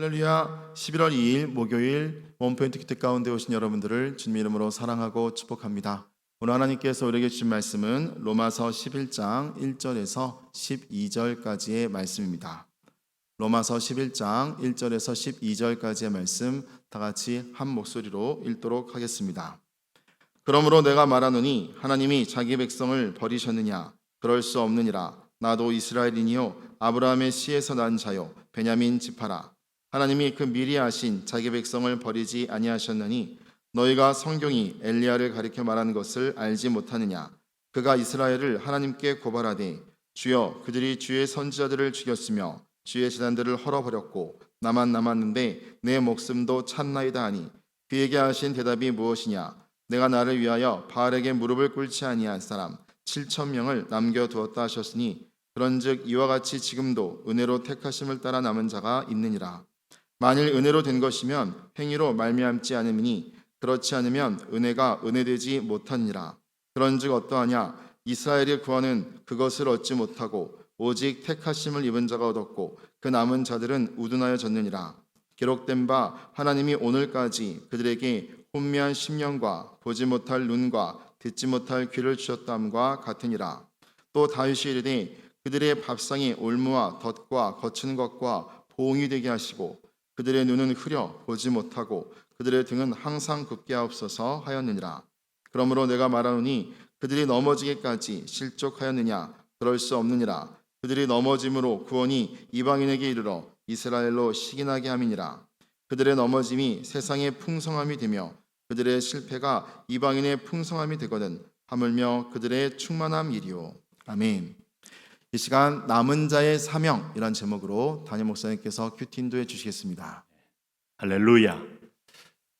할렐루야 11월 2일 목요일 원포인트 기트 가운데 오신 여러분들을 주님 이름으로 사랑하고 축복합니다. 오늘 하나님께서 우리에게 주신 말씀은 로마서 11장 1절에서 12절까지의 말씀입니다. 로마서 11장 1절에서 12절까지의 말씀 다 같이 한 목소리로 읽도록 하겠습니다. 그러므로 내가 말하노니 하나님이 자기 백성을 버리셨느냐 그럴 수 없느니라 나도 이스라엘이니요 아브라함의 씨에서 난 자요 베냐민 지파라 하나님이 그 미리 아신 자기 백성을 버리지 아니하셨느니 너희가 성경이 엘리야를 가리켜 말하는 것을 알지 못하느냐? 그가 이스라엘을 하나님께 고발하되 주여 그들이 주의 선지자들을 죽였으며 주의 재단들을 헐어버렸고 나만 남았는데 내 목숨도 찼나이다 하니 그에게 하신 대답이 무엇이냐? 내가 나를 위하여 바알에게 무릎을 꿇지 아니한 사람 7천 명을 남겨 두었다 하셨으니 그런즉 이와 같이 지금도 은혜로 택하심을 따라 남은 자가 있느니라 만일 은혜로 된 것이면 행위로 말미암지 않음이니 그렇지 않으면 은혜가 은혜되지 못하니라. 그런즉 어떠하냐? 이스라엘의 구원은 그것을 얻지 못하고 오직 택하심을 입은 자가 얻었고 그 남은 자들은 우둔하여 졌느니라. 기록된 바 하나님이 오늘까지 그들에게 혼미한 심령과 보지 못할 눈과 듣지 못할 귀를 주셨다함과 같으니라. 또 다윗이 이르되 그들의 밥상이 올무와 덫과 거친 것과 보응이 되게 하시고 그들의 눈은 흐려 보지 못하고 그들의 등은 항상 굳게 하옵소서 하였느니라. 그러므로 내가 말하노니 그들이 넘어지기까지 실족하였느냐? 그럴 수 없느니라. 그들이 넘어짐으로 구원이 이방인에게 이르러 이스라엘로 시기나게 함이니라. 그들의 넘어짐이 세상의 풍성함이 되며 그들의 실패가 이방인의 풍성함이 되거든 하물며 그들의 충만함 이리요 아멘. 이 시간 남은 자의 사명이란 제목으로 담임 목사님께서 큐티 인도해 주시겠습니다. 할렐루야.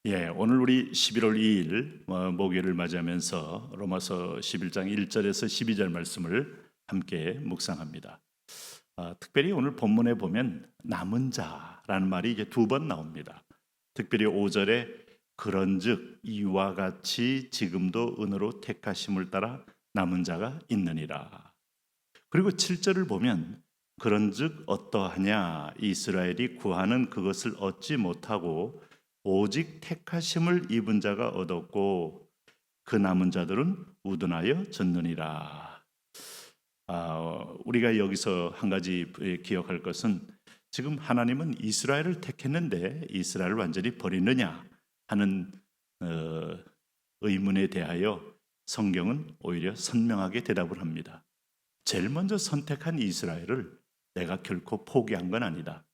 예, 오늘 우리 11월 2일 어, 목요일을 맞이하면서 로마서 11장 1절에서 12절 말씀을 함께 묵상합니다. 아, 특별히 오늘 본문에 보면 남은 자라는 말이 이게 두 번 나옵니다. 특별히 5절에 그런즉 이와 같이 지금도 은으로 택하심을 따라 남은 자가 있느니라. 그리고 7절을 보면 그런즉 어떠하냐 이스라엘이 구하는 그것을 얻지 못하고 오직 택하심을 입은 자가 얻었고 그 남은 자들은 우둔하여 졌느니라. 아, 우리가 여기서 한 가지 기억할 것은 지금 하나님은 이스라엘을 택했는데 이스라엘을 완전히 버리느냐 하는 어, 의문에 대하여 성경은 오히려 선명하게 대답을 합니다. 제일 먼저 선택한 이스라엘을 내가 결코 포기한 건 아니다.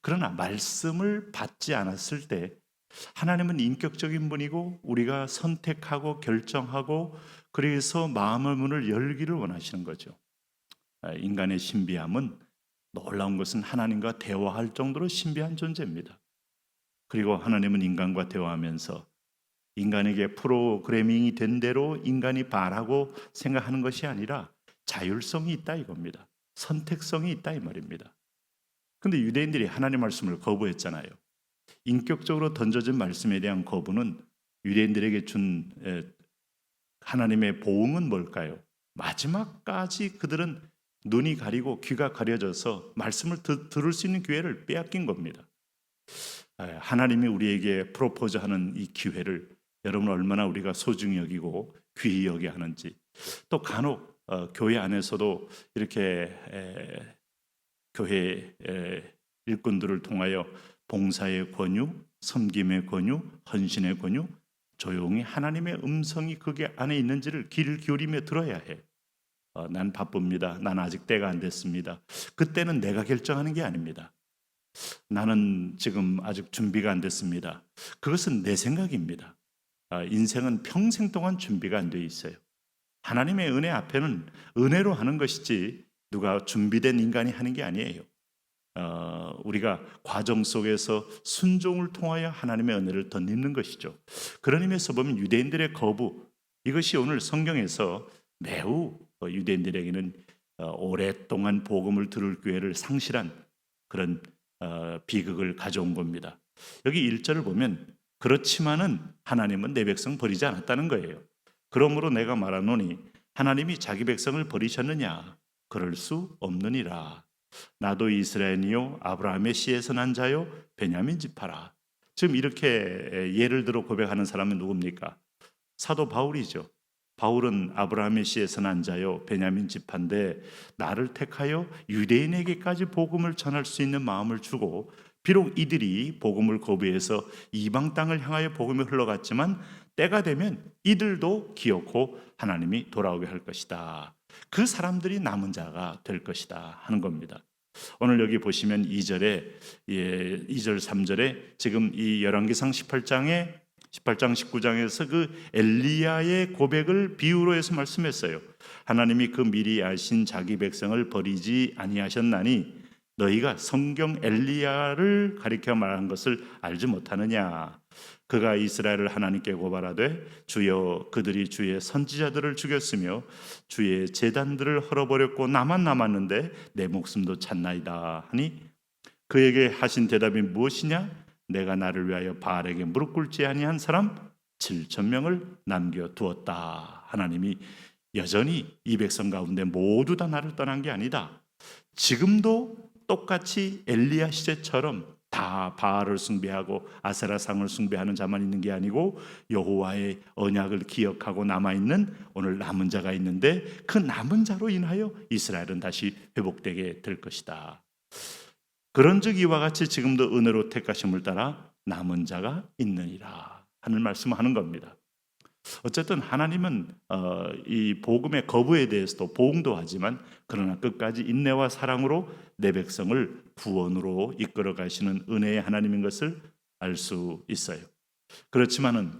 그러나 말씀을 받지 않았을 때 하나님은 인격적인 분이고 우리가 선택하고 결정하고 그래서 마음의 문을 열기를 원하시는 거죠. 아, 인간의 신비함은 놀라운 것은 하나님과 대화할 정도로 신비한 존재입니다. 그리고 하나님은 인간과 대화하면서 인간에게 프로그래밍이 된 대로 인간이 바라고 생각하는 것이 아니라 자율성이 있다 이겁니다. 선택성이 있다 이 말입니다. 근데 유대인들이 하나님 말씀을 거부했잖아요. 인격적으로 던져진 말씀에 대한 거부는 유대인들에게 준 하나님의 보응은 뭘까요? 마지막까지 그들은 눈이 가리고 귀가 가려져서 말씀을 들 을 수 있는 기회를 빼앗긴 겁니다. 하나님이 우리에게 프로포즈하는 이 기회를 여러분 얼마나 우리가 소중히 여기고 귀히 여기 하는지 또 간혹 어, 교회 안에서도 이렇게 에, 교회 에, 일꾼들을 통하여 봉사의 권유, 섬김의 권유, 헌신의 권유, 조용히 하나님의 음성이 그게 안에 있는지를 귀를 기울이며 들어야 해. 어, 난 바쁩니다. 난 아직 때가 안 됐습니다. 그때는 내가 결정하는 게 아닙니다. 나는 지금 아직 준비가 안 됐습니다. 그것은 내 생각입니다. 아, 인생은 평생 동안 준비가 안 돼 있어요. 하나님의 은혜 앞에는 은혜로 하는 것이지 누가 준비된 인간이 하는 게 아니에요. 어, 우리가 과정 속에서 순종을 통하여 하나님의 은혜를 덧입는 것이죠. 그런 의미에서 보면 유대인들의 거부 이것이 오늘 성경에서 매우 유대인들에게는 어, 오랫동안 복음을 들을 기회를 상실한 그런 어, 비극을 가져온 겁니다. 여기 1절을 보면 그렇지만은 하나님은 내 백성 버리지 않았다는 거예요. 그러므로 내가 말하노니 하나님이 자기 백성을 버리셨느냐? 그럴 수 없느니라. 나도 이스라엘이요 아브라함의 씨에서 난 자요 베냐민 지파라. 지금 이렇게 예를 들어 고백하는 사람은 누굽니까? 사도 바울이죠. 바울은 아브라함의 씨에서 난 자요 베냐민 지파인데 나를 택하여 유대인에게까지 복음을 전할 수 있는 마음을 주고 비록 이들이 복음을 거부해서 이방 땅을 향하여 복음이 흘러갔지만 때가 되면 이들도 기어코 하나님이 돌아오게 할 것이다. 그 사람들이 남은 자가 될 것이다 하는 겁니다. 오늘 여기 보시면 2절에 예, 2절 3절에 지금 이 열왕기상 18장에 18장 19장에서 그 엘리야의 고백을 비유로 해서 말씀했어요. 하나님이 그 미리 아신 자기 백성을 버리지 아니하셨나니 너희가 성경 엘리야를 가리켜 말한 것을 알지 못하느냐? 그가 이스라엘을 하나님께 고발하되 주여 그들이 주의 선지자들을 죽였으며 주의 제단들을 헐어버렸고 나만 남았는데 내 목숨도 찾나이다 하니 그에게 하신 대답이 무엇이냐? 내가 나를 위하여 바알에게 무릎 꿇지 아니한 사람 7천 명을 남겨 두었다. 하나님이 여전히 이 백성 가운데 모두 다 나를 떠난 게 아니다. 지금도 똑같이 엘리야 시대처럼 다 바알을 숭배하고 아세라상을 숭배하는 자만 있는 게 아니고 여호와의 언약을 기억하고 남아 있는 오늘 남은 자가 있는데 그 남은 자로 인하여 이스라엘은 다시 회복되게 될 것이다. 그런즉 이와 같이 지금도 은혜로 택하심을 따라 남은 자가 있느니라 하는 말씀을 하는 겁니다. 어쨌든 하나님은 어, 이 복음의 거부에 대해서도 보응도 하지만 그러나 끝까지 인내와 사랑으로 내 백성을 구원으로 이끌어 가시는 은혜의 하나님인 것을 알 수 있어요. 그렇지만은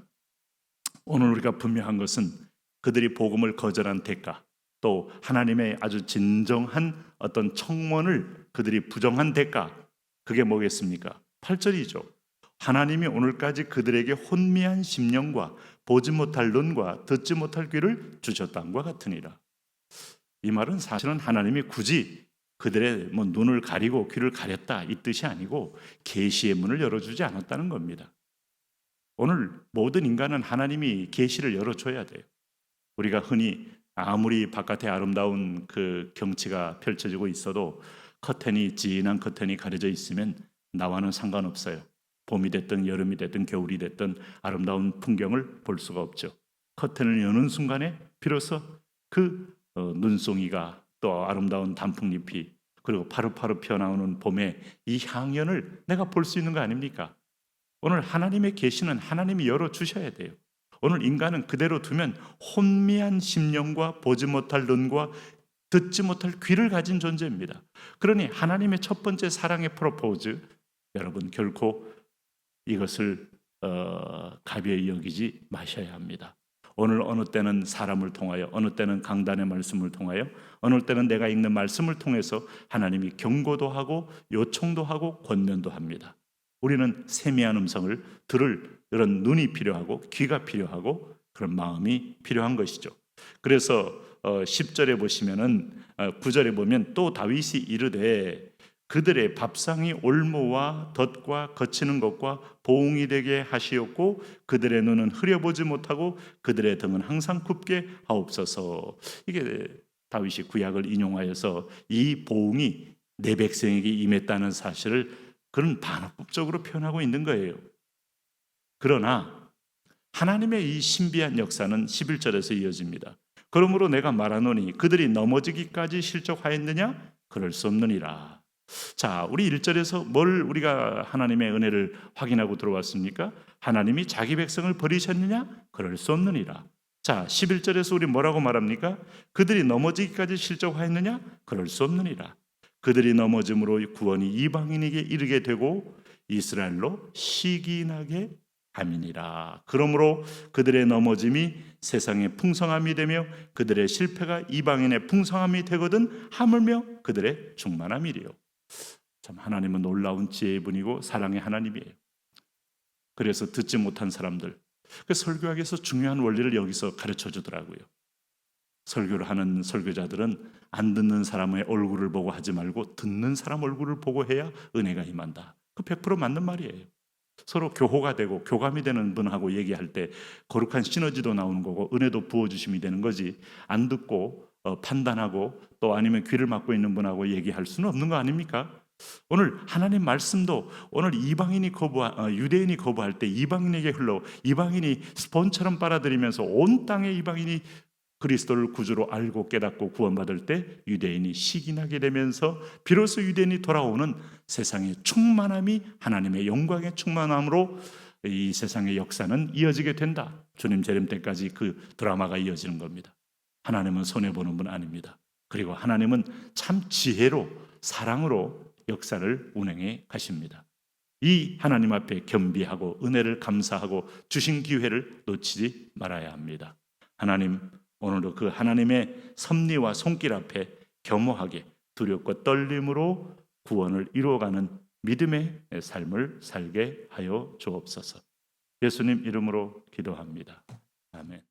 오늘 우리가 분명한 것은 그들이 복음을 거절한 대가 또 하나님의 아주 진정한 어떤 청원을 그들이 부정한 대가 그게 뭐겠습니까? 8절이죠. 하나님이 오늘까지 그들에게 혼미한 심령과 보지 못할 눈과 듣지 못할 귀를 주셨다과 같으니라. 이 말은 사실은 하나님이 굳이 그들의 뭐 눈을 가리고 귀를 가렸다 이 뜻이 아니고 계시의 문을 열어주지 않았다는 겁니다. 오늘 모든 인간은 하나님이 계시를 열어줘야 돼요. 우리가 흔히 아무리 바깥에 아름다운 그 경치가 펼쳐지고 있어도 커튼이 진한 커튼이 가려져 있으면 나와는 상관없어요. 봄이 됐든 여름이 됐든 겨울이 됐든 아름다운 풍경을 볼 수가 없죠. 커튼을 여는 순간에 비로소 그 어, 눈송이가 또 아름다운 단풍잎이 그리고 파릇파릇 피어나오는 봄의 이 향연을 내가 볼 수 있는 거 아닙니까? 오늘 하나님의 계시는 하나님이 열어 주셔야 돼요. 오늘 인간은 그대로 두면 혼미한 심령과 보지 못할 눈과 듣지 못할 귀를 가진 존재입니다. 그러니 하나님의 첫 번째 사랑의 프로포즈 여러분 결코 이것을 어, 가벼이 여기지 마셔야 합니다. 오늘 어느 때는 사람을 통하여 어느 때는 강단의 말씀을 통하여 어느 때는 내가 읽는 말씀을 통해서 하나님이 경고도 하고 요청도 하고 권면도 합니다. 우리는 세미한 음성을 들을 이런 눈이 필요하고 귀가 필요하고 그런 마음이 필요한 것이죠. 그래서 어, 10절에 보시면은 어, 9절에 보면 또 다윗이 이르되 그들의 밥상이 올무와 덫과 거치는 것과 보응이 되게 하시었고 그들의 눈은 흐려보지 못하고 그들의 등은 항상 굽게 하옵소서. 이게 다윗이 구약을 인용하여서 이 보응이 내 백성에게 임했다는 사실을 그런 반어법적으로 표현하고 있는 거예요. 그러나 하나님의 이 신비한 역사는 11절에서 이어집니다. 그러므로 내가 말하노니 그들이 넘어지기까지 실족하였느냐? 그럴 수 없느니라. 자, 우리 1절에서 뭘 우리가 하나님의 은혜를 확인하고 들어왔습니까? 하나님이 자기 백성을 버리셨느냐? 그럴 수 없느니라. 자, 11절에서 우리 뭐라고 말합니까? 그들이 넘어지기까지 실족하였느냐? 그럴 수 없느니라. 그들이 넘어짐으로 구원이 이방인에게 이르게 되고 이스라엘로 시기나게 함이니라. 그러므로 그들의 넘어짐이 세상의 풍성함이 되며 그들의 실패가 이방인의 풍성함이 되거든 하물며 그들의 충만함이리요. 참 하나님은 놀라운 지혜의 분이고 사랑의 하나님이에요. 그래서 듣지 못한 사람들 그 설교학에서 중요한 원리를 여기서 가르쳐 주더라고요. 설교를 하는 설교자들은 안 듣는 사람의 얼굴을 보고 하지 말고 듣는 사람 얼굴을 보고 해야 은혜가 임한다. 그 100% 맞는 말이에요. 서로 교호가 되고 교감이 되는 분하고 얘기할 때 거룩한 시너지도 나오는 거고 은혜도 부어 주심이 되는 거지. 안 듣고 어, 판단하고 또 아니면 귀를 막고 있는 분하고 얘기할 수는 없는 거 아닙니까? 오늘 하나님 말씀도 오늘 이방인이 거부 어, 유대인이 거부할 때 이방인에게 흘러 이방인이 스폰처럼 빨아들이면서 온 땅의 이방인이 그리스도를 구주로 알고 깨닫고 구원받을 때 유대인이 시기나게 되면서 비로소 유대인이 돌아오는 세상의 충만함이 하나님의 영광의 충만함으로 이 세상의 역사는 이어지게 된다. 주님 재림 때까지 그 드라마가 이어지는 겁니다. 하나님은 손해 보는 분 아닙니다. 그리고 하나님은 참 지혜로 사랑으로 역사를 운행해 가십니다. 이 하나님 앞에 겸비하고 은혜를 감사하고 주신 기회를 놓치지 말아야 합니다. 하나님 오늘도 그 하나님의 섭리와 손길 앞에 겸허하게 두렵고 떨림으로 구원을 이루어가는 믿음의 삶을 살게 하여 주옵소서. 예수님 이름으로 기도합니다. 아멘.